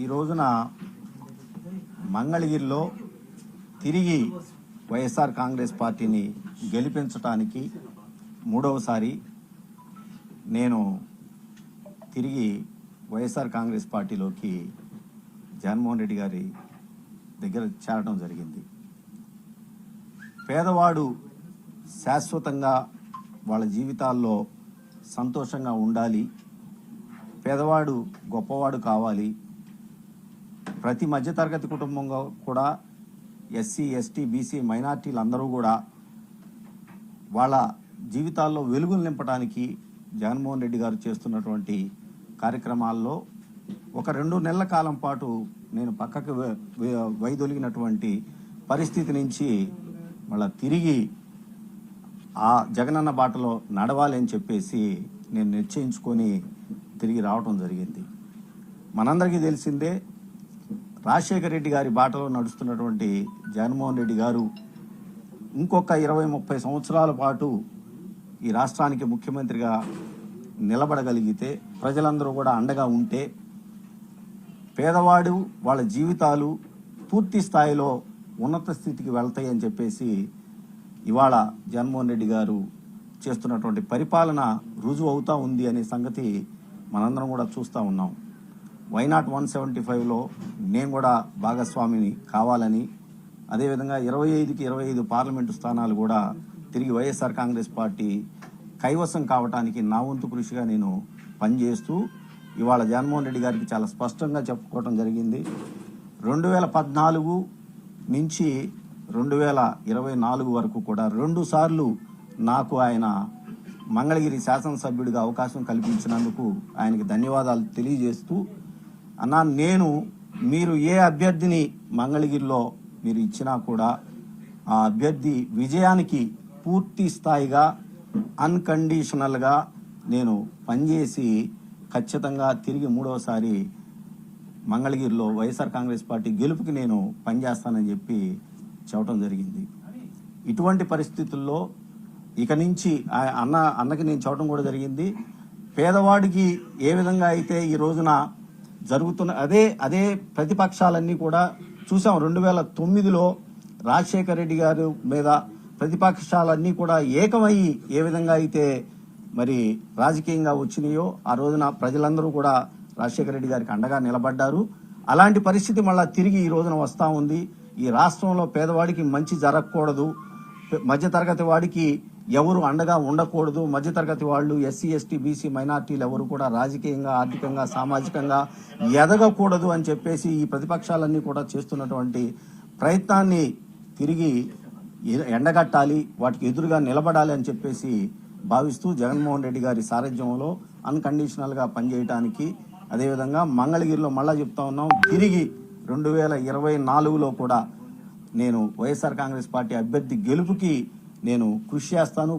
ఈ రోజున మంగళగిరిలో తిరిగి వైఎస్ఆర్ కాంగ్రెస్ పార్టీని గెలిపించటానికి మూడవసారి నేను తిరిగి వైఎస్ఆర్ కాంగ్రెస్ పార్టీలోకి జగన్మోహన్ రెడ్డి గారి దగ్గర చేరడం జరిగింది. పేదవాడు శాశ్వతంగా వాళ్ళ జీవితాల్లో సంతోషంగా ఉండాలి. పేదవాడు గొప్పవాడు కావాలి. ప్రతి మధ్యతరగతి కుటుంబంలో కూడా ఎస్సీ ఎస్టీ బీసీ మైనార్టీలు అందరూ కూడా వాళ్ళ జీవితాల్లో వెలుగులు నింపడానికి జగన్మోహన్ రెడ్డి గారు చేస్తున్నటువంటి కార్యక్రమాల్లో ఒక రెండు నెలల కాలం పాటు నేను పక్కకు వైదొలిగినటువంటి పరిస్థితి నుంచి మళ్ళీ తిరిగి ఆ జగనన్న బాటలో నడవాలి అని చెప్పేసి నేను నిశ్చయించుకొని తిరిగి రావటం జరిగింది. మనందరికీ తెలిసిందే రాజశేఖర రెడ్డి గారి బాటలో నడుస్తున్నటువంటి జగన్మోహన్ రెడ్డి గారు ఇంకొక ఇరవై ముప్పై సంవత్సరాల పాటు ఈ రాష్ట్రానికి ముఖ్యమంత్రిగా నిలబడగలిగితే ప్రజలందరూ కూడా అండగా ఉంటే పేదవాడు వాళ్ళ జీవితాలు పూర్తి స్థాయిలో ఉన్నత స్థితికి వెళ్తాయని చెప్పేసి ఇవాళ జగన్మోహన్ రెడ్డి గారు చేస్తున్నటువంటి పరిపాలన రుజువు అవుతూ ఉంది అనే సంగతి మనందరం కూడా చూస్తూ ఉన్నాం. వైనాట్ వన్ సెవెంటీ ఫైవ్లో నేను కూడా భాగస్వామిని కావాలని అదేవిధంగా ఇరవై ఐదుకి ఇరవై ఐదు పార్లమెంటు స్థానాలు కూడా తిరిగి వైఎస్ఆర్ కాంగ్రెస్ పార్టీ కైవసం కావటానికి నా వంతు కృషిగా నేను పనిచేస్తూ ఇవాళ జగన్మోహన్ రెడ్డి గారికి చాలా స్పష్టంగా చెప్పుకోవడం జరిగింది. రెండు వేల పద్నాలుగు నుంచి రెండు వేల ఇరవై నాలుగు వరకు కూడా రెండు సార్లు నాకు ఆయన మంగళగిరి శాసనసభ్యుడిగా అవకాశం కల్పించినందుకు ఆయనకి ధన్యవాదాలు తెలియజేస్తూ అన్నా నేను మీరు ఏ అభ్యర్థిని మంగళగిరిలో మీరు ఇచ్చినా కూడా ఆ అభ్యర్థి విజయానికి పూర్తి స్థాయిగా అన్కండిషనల్గా నేను పనిచేసి ఖచ్చితంగా తిరిగి మూడవసారి మంగళగిరిలో వైఎస్ఆర్ కాంగ్రెస్ పార్టీ గెలుపుకి నేను పనిచేస్తానని చెప్పి చెప్పడం జరిగింది. ఇటువంటి పరిస్థితుల్లో ఇక నుంచి ఆ అన్న అన్నకి నేను చెప్పడం కూడా జరిగింది. పేదవాడికి ఏ విధంగా అయితే ఈ రోజున జరుగుతున్న అదే అదే ప్రతిపక్షాలన్నీ కూడా చూసాం. రెండు వేల తొమ్మిదిలో రాజశేఖర రెడ్డి గారు మీద ప్రతిపక్షాలన్నీ కూడా ఏకమయ్యి ఏ విధంగా అయితే మరి రాజకీయంగా వచ్చినాయో ఆ రోజున ప్రజలందరూ కూడా రాజశేఖర రెడ్డి గారికి అండగా నిలబడ్డారు. అలాంటి పరిస్థితి మళ్ళీ తిరిగి ఈ రోజున వస్తూ ఉంది. ఈ రాష్ట్రంలో పేదవాడికి మంచి జరగకూడదు. మధ్యతరగతి వాడికి ఎవరు అండగా ఉండకూడదు. మధ్యతరగతి వాళ్ళు ఎస్సీ ఎస్టీ బీసీ మైనార్టీలు ఎవరు కూడా రాజకీయంగా ఆర్థికంగా సామాజికంగా ఎదగకూడదు అని చెప్పేసి ఈ ప్రతిపక్షాలన్నీ కూడా చేస్తున్నటువంటి ప్రయత్నాన్ని తిరిగి ఎండగట్టాలి వాటికి ఎదురుగా నిలబడాలి అని చెప్పేసి భావిస్తూ జగన్మోహన్ రెడ్డి గారి సారథ్యంలో అన్కండిషనల్గా పనిచేయడానికి అదేవిధంగా మంగళగిరిలో మళ్ళా చెప్తా ఉన్నాం. తిరిగి రెండు వేల ఇరవై నాలుగులో కూడా నేను వైఎస్ఆర్ కాంగ్రెస్ పార్టీ అభ్యర్థి గెలుపుకి నేను కృషి చేస్తాను